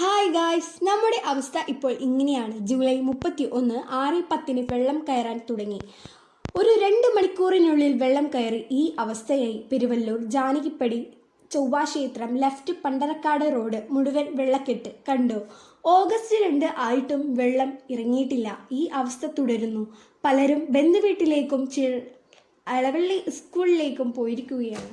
Hi guys നമ്മുടെ അവസ്ഥ ഇപ്പോൾ ഇങ്ങനെയാണ്. ജൂലൈ മുപ്പത്തി ഒന്ന് ആറ് പത്തിന് വെള്ളം കയറാൻ തുടങ്ങി. ഒരു രണ്ട് മണിക്കൂറിനുള്ളിൽ വെള്ളം കയറി ഈ അവസ്ഥയായി പെരുവല്ലൂർ ജാനകിപ്പടി ചൊവ്വാക്ഷേത്രം ലെഫ്റ്റ് പണ്ടരക്കാട് റോഡ് മുഴുവൻ വെള്ളക്കെട്ട് കണ്ടു. ഓഗസ്റ്റ് രണ്ട് ആയിട്ടും വെള്ളം ഇറങ്ങിയിട്ടില്ല. ഈ അവസ്ഥ തുടരുന്നു. പലരും ബന്ധുവീട്ടിലേക്കും ചി അളവള്ളി സ്കൂളിലേക്കും പോയിരിക്കുകയാണ്.